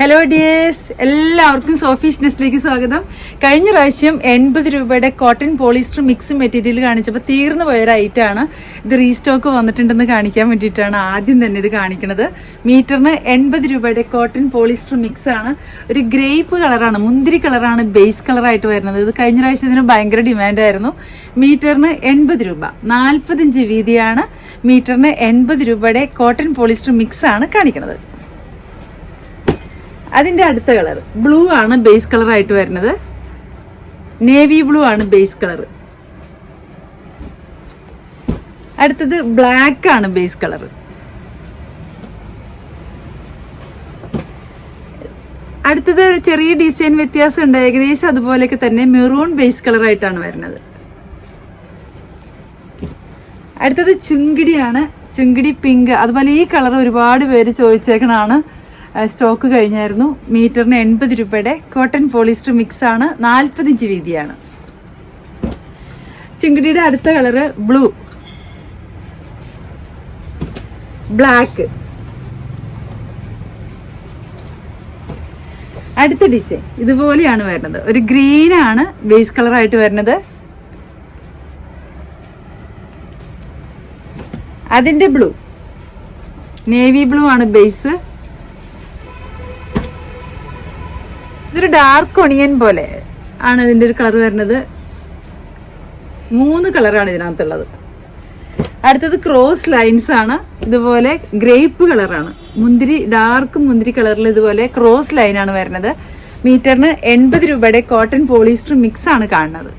Hello dears എല്ലാവർക്കും Sophie's നെസ്റ്റിലേക്ക് സ്വാഗതം. കഴിഞ്ഞ പ്രാവശ്യം എൺപത് രൂപയുടെ കോട്ടൺ പോളിസ്റ്റർ മിക്സ് മെറ്റീരിയൽ കാണിച്ചപ്പോൾ തീർന്നു പോയൊരു ഐറ്റമാണ് ഇത് റീസ്റ്റോക്ക് വന്നിട്ടുണ്ടെന്ന് കാണിക്കാൻ വേണ്ടിയിട്ടാണ് ആദ്യം തന്നെ ഇത് കാണിക്കുന്നത് മീറ്ററിന് എൺപത് രൂപയുടെ കോട്ടൺ പോളിസ്റ്റർ മിക്സ് ആണ്. ഒരു ഗ്രേപ്പ് കളറാണ് മുന്തിരി കളറാണ് ബേസ് കളറായിട്ട് വരുന്നത്. ഇത് കഴിഞ്ഞ പ്രാവശ്യം ഇതിന് ഭയങ്കര ഡിമാൻഡായിരുന്നു മീറ്ററിന് എൺപത് രൂപ നാൽപ്പത്തഞ്ച് വീതിയാണ് മീറ്ററിന് എൺപത് രൂപയുടെ കോട്ടൺ പോളിസ്റ്റർ മിക്സ് ആണ് കാണിക്കുന്നത് അതിന്റെ അടുത്ത കളർ. ബ്ലൂ ആണ് ബേസ് കളർ ആയിട്ട് വരുന്നത്. നേവി ബ്ലൂ ആണ് ബേസ് കളർ അടുത്തത് ബ്ലാക്ക് ആണ് ബേസ് കളർ അടുത്തത് ഒരു ചെറിയ ഡിസൈൻ വ്യത്യാസം ഉണ്ട്. ഏകദേശം അതുപോലെയൊക്കെ തന്നെ മെറൂൺ ബേസ് കളർ ആയിട്ടാണ് വരുന്നത്. അടുത്തത് ചുങ്കിടിയാണ്. ചുങ്കിടി പിങ്ക് അതുപോലെ ഈ കളർ ഒരുപാട് പേര് ചോദിച്ചേക്കണാണ് സ്റ്റോക്ക് കഴിഞ്ഞായിരുന്നു. മീറ്ററിന് എൺപത് രൂപയുടെ കോട്ടൺ പോളിസ്റ്റർ മിക്സ് ആണ്. നാൽപ്പത്തിഞ്ച് വീതിയാണ്. ചിങ്കിടിയുടെ അടുത്ത കളറ് ബ്ലൂ ബ്ലാക്ക് അടുത്ത ഡിസൈൻ ഇതുപോലെയാണ് വരുന്നത്. ഒരു ഗ്രീൻ ആണ് ബേസ് കളറായിട്ട് വരുന്നത്. അതിന്റെ ബ്ലൂ നേവി ബ്ലൂ ആണ് ബേസ് ഡാർക്ക് ഒണിയൻ പോലെ ആണ് ഇതിന്റെ ഒരു കളർ വരുന്നത്. മൂന്ന് കളറാണ് ഇതിനകത്തുള്ളത്. അടുത്തത് ക്രോസ് ലൈൻസ് ആണ്. ഇതുപോലെ ഗ്രേപ്പ് കളറാണ് മുന്തിരി ഡാർക്ക് മുന്തിരി കളറിൽ ഇതുപോലെ ക്രോസ് ആണ് വരുന്നത്. മീറ്ററിന് എൺപത് രൂപയുടെ കോട്ടൺ പോളിസ്റ്റർ മിക്സ് ആണ് കാണുന്നത്.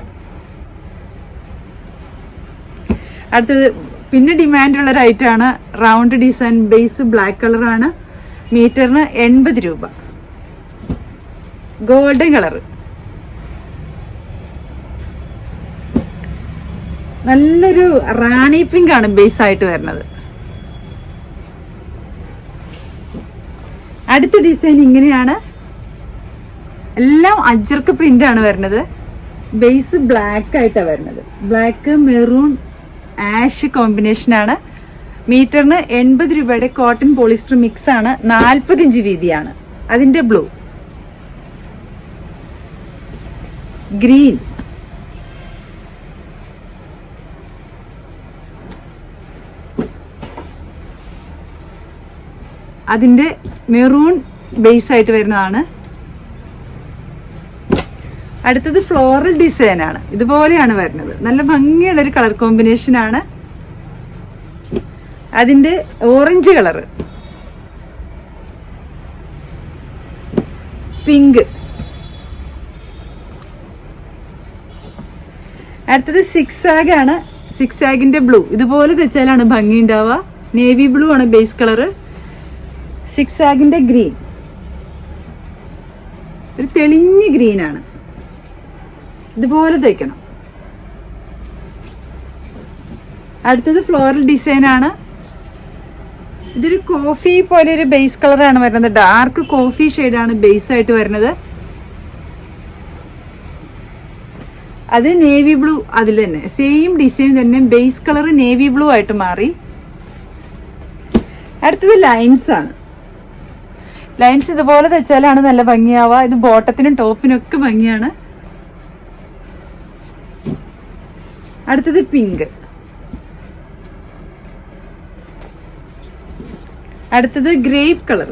അടുത്തത് പിന്നെ ഡിമാൻഡുള്ള ഒരു ഐറ്റമാണ് റൗണ്ട് ഡിസൈൻ ബേസ് ബ്ലാക്ക് കളറാണ് മീറ്ററിന് എൺപത് രൂപ. Golden colour. നല്ലൊരു റാണി പിങ്ക് ആണ് ബേസ് ആയിട്ട് വരുന്നത്. അടുത്ത ഡിസൈൻ ഇങ്ങനെയാണ്. എല്ലാം അജർക്ക് പ്രിന്റ് ആണ് വരുന്നത്. ബേസ് ബ്ലാക്ക് ആയിട്ടാണ് വരുന്നത്. ബ്ലാക്ക് മെറൂൺ ആഷ് കോമ്പിനേഷൻ ആണ്. മീറ്ററിന് എൺപത് രൂപയുടെ കോട്ടൺ പോളിസ്റ്റർ മിക്സ് ആണ്. നാൽപ്പത്തിയഞ്ച് വീതിയാണ്. അതിന്റെ ബ്ലൂ ഗ്രീൻ. അതിന്റെ മെറൂൺ ബേസ് ആയിട്ട് വരുന്നതാണ്. അടുത്തത് ഫ്ലോറൽ ഡിസൈൻ ആണ്. ഇതുപോലെയാണ് വരുന്നത്. നല്ല ഭംഗിയുള്ള ഒരു കളർ കോമ്പിനേഷൻ ആണ്. അതിന്റെ ഓറഞ്ച് കളർ പിങ്ക് അടുത്തത് സിക്സ് ആഗ് ആണ് സിക്സ് ആഗിന്റെ ബ്ലൂ. ഇതുപോലെ തെച്ചാലാണ് ഭംഗി ഉണ്ടാവുക നേവി ബ്ലൂ ആണ് ബേസ് കളർ സിക്സ് ആഗിന്റെ ഗ്രീൻ. ഒരു തെളിഞ്ഞ ഗ്രീൻ ആണ്. ഇതുപോലെ തയ്ക്കണം അടുത്തത് ഫ്ലോറൽ ഡിസൈൻ ആണ്. ഇതൊരു കോഫി പോലെ ഒരു ബേസ് കളറാണ് വരുന്നത് ഡാർക്ക് കോഫി ഷെയ്ഡാണ് ബേസ് ആയിട്ട് വരുന്നത്. അത് നേവി ബ്ലൂ അതിൽ തന്നെ. സെയിം ഡിസൈൻ തന്നെ ബേസ് കളർ നേവി ബ്ലൂ ആയിട്ട് മാറി. അടുത്തത് ലൈൻസ് ആണ്. ലൈൻസ് ഇതുപോലെ തെച്ചാലാണ് നല്ല ഭംഗിയാവുക. ഇത് ബോട്ടത്തിനും ടോപ്പിനൊക്കെ ഭംഗിയാണ്. അടുത്തത് പിങ്ക് അടുത്തത് ഗ്രേപ്പ് കളർ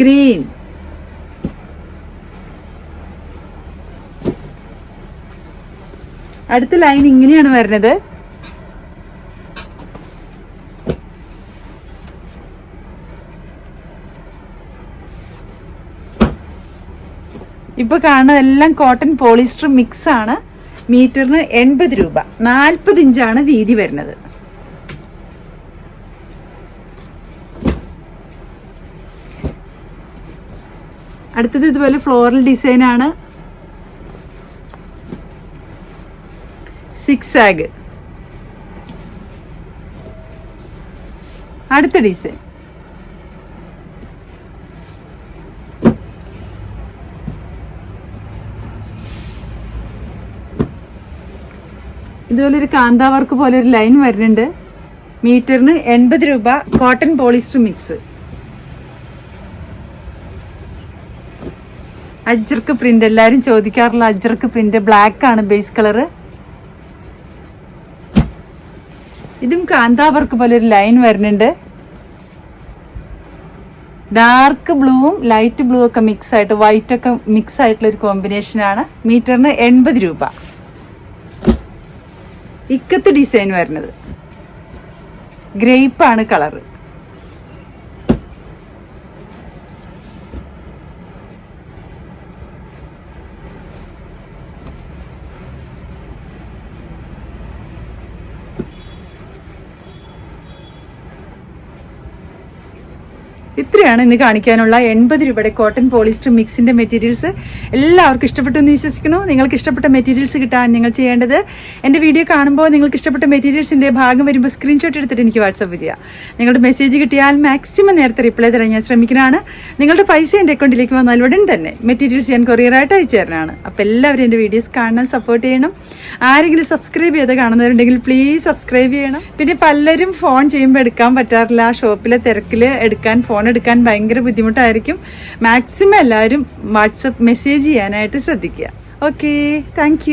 ഗ്രീൻ അടുത്ത ലൈൻ ഇങ്ങനെയാണ് വരുന്നത്. ഇപ്പൊ കാണുന്നത് എല്ലാം കോട്ടൺ പോളിസ്റ്റർ മിക്സ് ആണ്. മീറ്ററിന് എൺപത് രൂപ. നാൽപ്പത് ഇഞ്ചാണ് വീതി വരുന്നത്. അടുത്തത് ഇതുപോലെ ഫ്ലോറൽ ഡിസൈൻ ആണ് സിക്സ് ആഗ് അടുത്ത ഡിസൈൻ ഇതുപോലെ ഒരു കാന്താവർക്ക് പോലെ ഒരു ലൈൻ വരുന്നുണ്ട്. മീറ്ററിന് എൺപത് രൂപ cotton polyester mix ajrakh print എല്ലാവരും ചോദിക്കാറുള്ള അജ്ജർക്ക് പ്രിന്റ് ബ്ലാക്ക് ആണ് ബേസ് കളറ് ഇതും കാന്താവർക്ക് പോലെ ഒരു ലൈൻ വരുന്നുണ്ട്. ഡാർക്ക് ബ്ലൂവും ലൈറ്റ് ബ്ലൂ ഒക്കെ മിക്സ് ആയിട്ട് വൈറ്റ് ഒക്കെ മിക്സ് ആയിട്ടുള്ള ഒരു കോമ്പിനേഷൻ ആണ്. മീറ്ററിന് എൺപത് രൂപ. ഇക്കത്ത് ഡിസൈൻ വരുന്നത്. ഗ്രേപ്പ് ആണ് കളറ് ഇത്രയാണ് ഇന്ന് കാണിക്കാനുള്ള എൺപത് രൂപയുടെ കോട്ടൺ പോളിസ്റ്റർ മിക്സിന്റെ മെറ്റീരിയൽസ് എല്ലാവർക്കും ഇഷ്ടപ്പെട്ടു എന്ന് വിശ്വസിക്കുന്നു. നിങ്ങൾക്ക് ഇഷ്ടപ്പെട്ട മെറ്റീരിയൽസ് കിട്ടാൻ നിങ്ങൾ ചെയ്യേണ്ടത് എന്റെ വീഡിയോ കാണുമ്പോൾ നിങ്ങൾക്ക് ഇഷ്ടപ്പെട്ട മെറ്റീരിയൽസിന്റെ ഭാഗം വരുമ്പോൾ സ്ക്രീൻഷോട്ട് എടുത്തിട്ട് എനിക്ക് വാട്സപ്പ് ചെയ്യുക നിങ്ങളുടെ മെസ്സേജ് കിട്ടിയാൽ മാക്സിമം നേരത്തെ റിപ്ലൈ തരാൻ ഞാൻ ശ്രമിക്കുന്നതാണ്. നിങ്ങളുടെ പൈസ എന്റെ അക്കൗണ്ടിലേക്ക് വന്നാൽ ഉടൻ തന്നെ മെറ്റീരിയൽസ് ഞാൻ കൊറിയറായിട്ട് അയച്ചു തരാനാണ് അപ്പോൾ എല്ലാവരും എന്റെ വീഡിയോസ് കാണാൻ സപ്പോർട്ട് ചെയ്യണം. ആരെങ്കിലും സബ്സ്ക്രൈബ് ചെയ്ത് കാണുന്നവരുണ്ടെങ്കിൽ പ്ലീസ് സബ്സ്ക്രൈബ് ചെയ്യണം. പിന്നെ പലരും ഫോൺ ചെയ്യുമ്പോൾ എടുക്കാൻ പറ്റാറില്ല ഷോപ്പിലെ തിരക്കിൽ എടുക്കാൻ എടുക്കാൻ ഭയങ്കര ബുദ്ധിമുട്ടായിരിക്കും. മാക്സിമം എല്ലാവരും വാട്സപ്പ് മെസ്സേജ് ചെയ്യാനായിട്ട് ശ്രദ്ധിക്കുക. Okay thank